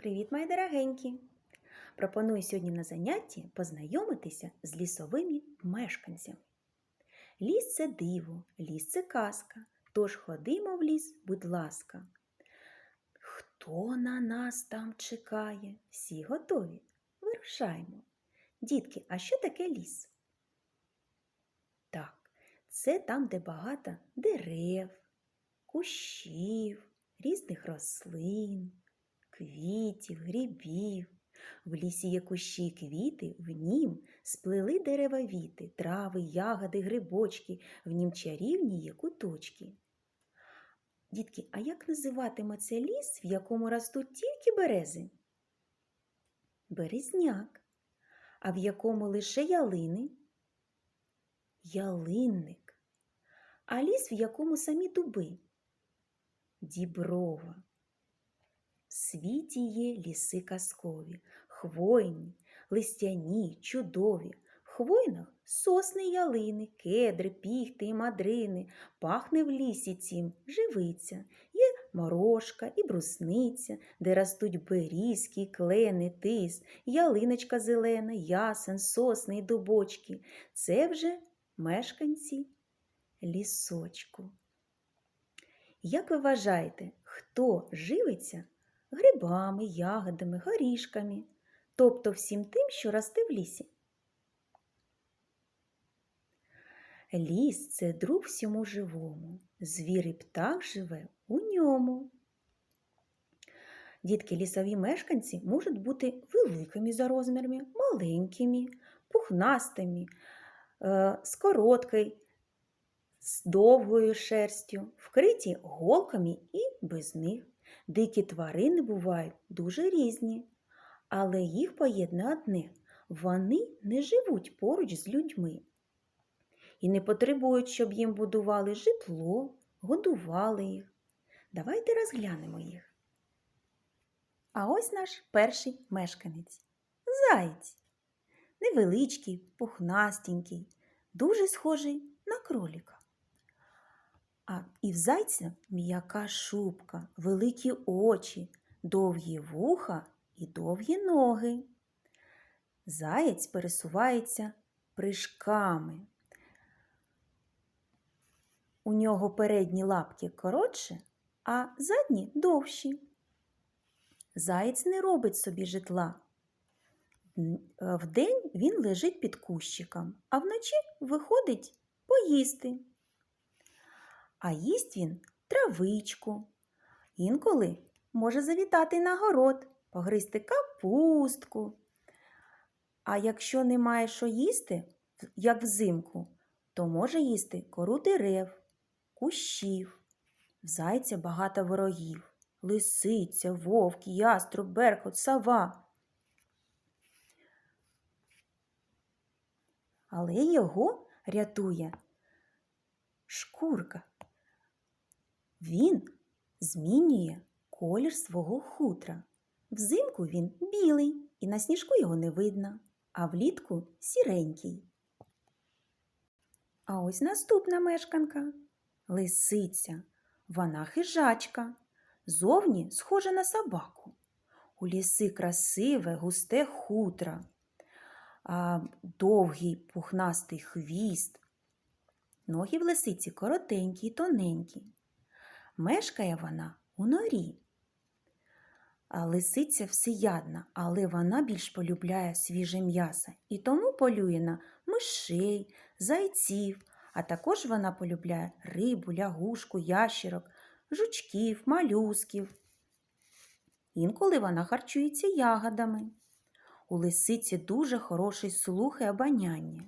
Привіт, мої дорогенькі! Пропоную сьогодні на занятті познайомитися з лісовими мешканцями. Ліс це диво, ліс це казка. Тож ходимо в ліс, будь ласка. Хто на нас там чекає? Всі готові? Вирушаємо. Дітки, а що таке ліс? Так, це там, де багато дерев, кущів, різних рослин квітів, грибів. В лісі є кущі й квіти, в нім сплели дерева віти, трави, ягоди, грибочки, в нім чарівні є куточки. Дітки, а як називатиме це ліс, в якому ростуть тільки берези? Березняк. А в якому лише ялини? Ялинник. А ліс, в якому самі дуби? Діброва. В світі є ліси казкові, хвойні, листяні, чудові. В хвойнах сосни ялини, кедри, піхти і мадрини. Пахне в лісі цім живиця. Є морошка і брусниця, де ростуть берізки, клени, тис, ялиночка зелена, ясен, сосни й дубочки. Це вже мешканці лісочку. Як ви вважаєте, хто живиться грибами, ягодами, горішками, тобто всім тим, що росте в лісі. Ліс це друг всьому живому, звір і птах живе у ньому. Дітки лісові мешканці можуть бути великими за розмірами, маленькими, пухнастими, е, з короткою, з довгою шерстю, вкриті голками і без них. Дикі тварини бувають дуже різні, але їх поєднує одне вони не живуть поруч з людьми і не потребують, щоб їм будували житло, годували їх. Давайте розглянемо їх. А ось наш перший мешканець заєць. Невеличкий, пухнастенький, дуже схожий на кроліка. А і в зайця м'яка шубка, великі очі, довгі вуха і довгі ноги. Заєць пересувається прыжками. У нього передні лапки коротше, а задні довші. Заєць не робить собі житла. Вдень він лежить під кущиком, а вночі виходить поїсти. А їсть він травичку. Інколи може завітати на город, погризти капустку. А якщо немає що їсти, як взимку, то може їсти кору дерев, кущів, в зайця багато ворогів, лисиця, вовк, яструб, беркот, сова. Але його рятує шкурка. Він змінює колір свого хутра. Взимку він білий, і на сніжку його не видно, а влітку сіренький. А ось наступна мешканка лисиця. Вона хижачка, зовні схожа на собаку. У ліси красиве, густе хутра, а довгий пухнастий хвіст. Ноги в лисиці коротенькі й тоненькі. Мешкає вона у норі. Лисиця всеядна, але вона більш полюбляє свіже м'ясо і тому полює на мишей, зайців, а також вона полюбляє рибу, лягушку, ящерок, жучків, малюсків. Інколи вона харчується ягодами. У лисиці дуже хороший слух і обоняння.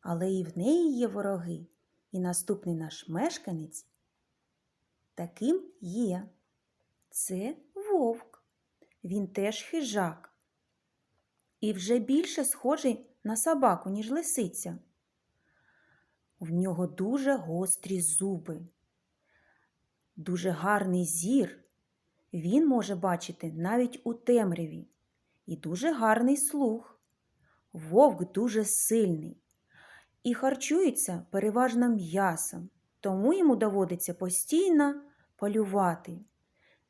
Але і в неї є вороги. І наступний наш мешканець таким є. Це вовк. Він теж хижак. І вже більше схожий на собаку, ніж лисиця. В нього дуже гострі зуби, дуже гарний зір. Він може бачити навіть у темряві і дуже гарний слух. Вовк дуже сильний і харчується переважно м'ясом, тому йому доводиться постійно полювати.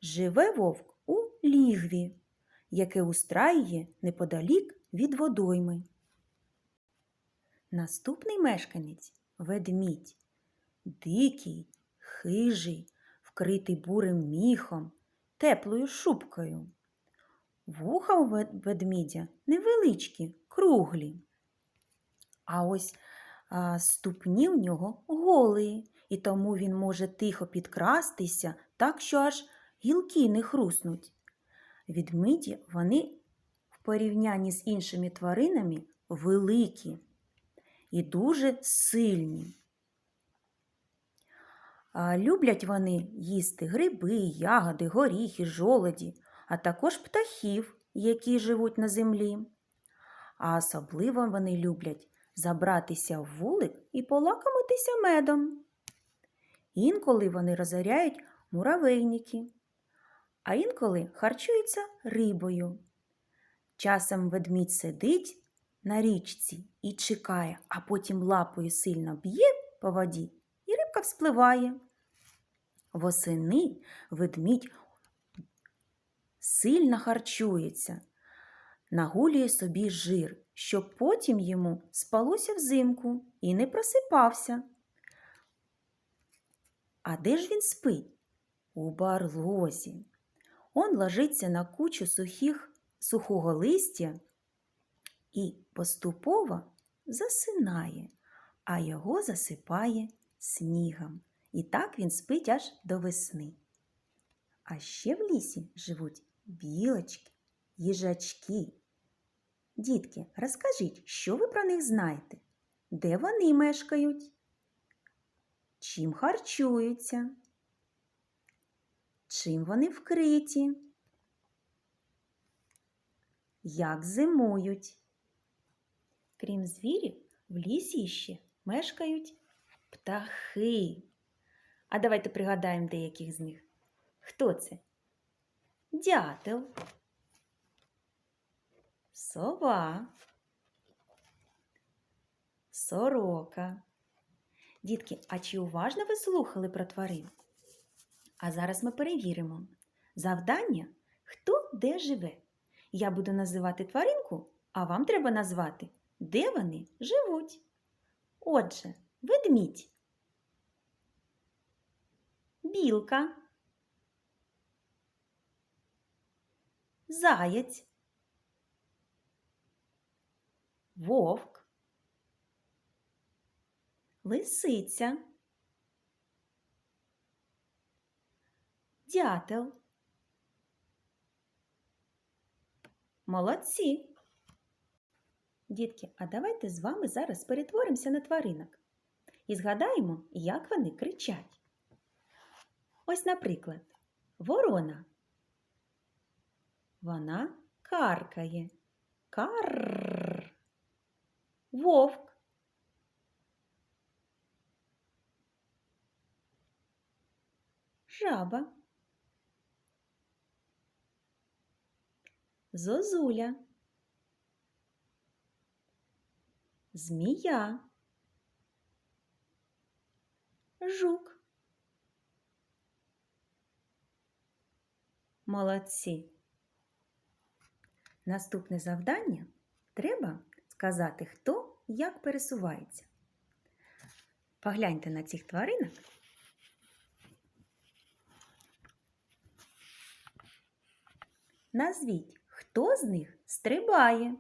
Живе вовк у лігві, яке устраює неподалік від водойми. Наступний мешканець ведмідь, дикий, хижий, вкритий бурим міхом, теплою шубкою. Вуха у ведмідя невеличкі, круглі. А ось а, ступні в нього голі, і тому він може тихо підкрастися, так що аж гілки не хруснуть. Відмиді вони в порівнянні з іншими тваринами великі і дуже сильні. Люблять вони їсти гриби, ягоди, горіхи, жолоді, а також птахів, які живуть на землі. А особливо вони люблять забратися в вулик і полакомитися медом. Інколи вони розоряють муравейники, а інколи харчуються рибою. Часом ведмідь сидить на річці і чекає, а потім лапою сильно б'є по воді, і рибка вспливає. Восени ведмідь сильно харчується, нагулює собі жир, щоб потім йому спалося взимку і не просипався. А де ж він спить? У барлозі. Он ложиться на кучу сухих, сухого листя і поступово засинає, а його засипає снігом. І так він спить аж до весни. А ще в лісі живуть білочки, їжачки. Дітки, розкажіть, що ви про них знаєте? Де вони мешкають? Чим харчуються? Чим вони вкриті? Як зимують? Крім звірів, в лісі ще мешкають птахи. А давайте пригадаємо деяких з них. Хто це? Дятел, сова, сорока. Дітки, а чи уважно ви слухали про тварин? А зараз ми перевіримо. Завдання хто де живе. Я буду називати тваринку, а вам треба назвати, де вони живуть. Отже, ведмідь, білка, заєць, вовк, лисиця, дятел. Молодці! Дітки, а давайте з вами зараз перетворимося на тваринок і згадаємо, як вони кричать. Ось, наприклад, ворона. Вона каркає. Карр. Вовк. Жаба. Зозуля. Змія. Жук. Молодці. Наступне завдання треба сказати, хто як пересувається. Погляньте на цих тваринок. Назвіть, хто з них стрибає,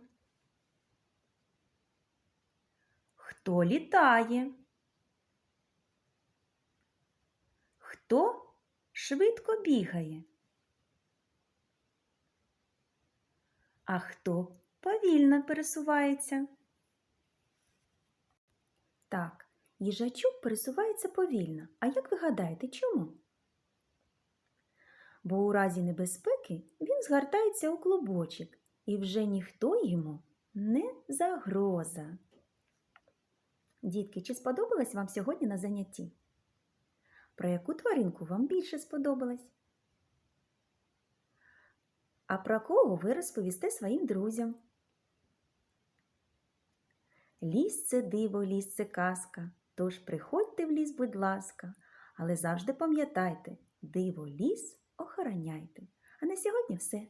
хто літає, хто швидко бігає, а хто повільно пересувається. Так, їжачок пересувається повільно. А як ви гадаєте, чому? Бо у разі небезпеки він згортається у клубочок, і вже ніхто йому не загроза. Дітки, чи сподобалось вам сьогодні на занятті? Про яку тваринку вам більше сподобалось? А про кого ви розповісте своїм друзям? Ліс це диво, ліс це казка. Тож приходьте в ліс, будь ласка, але завжди пам'ятайте, диво ліс охороняйте. А на сьогодні все.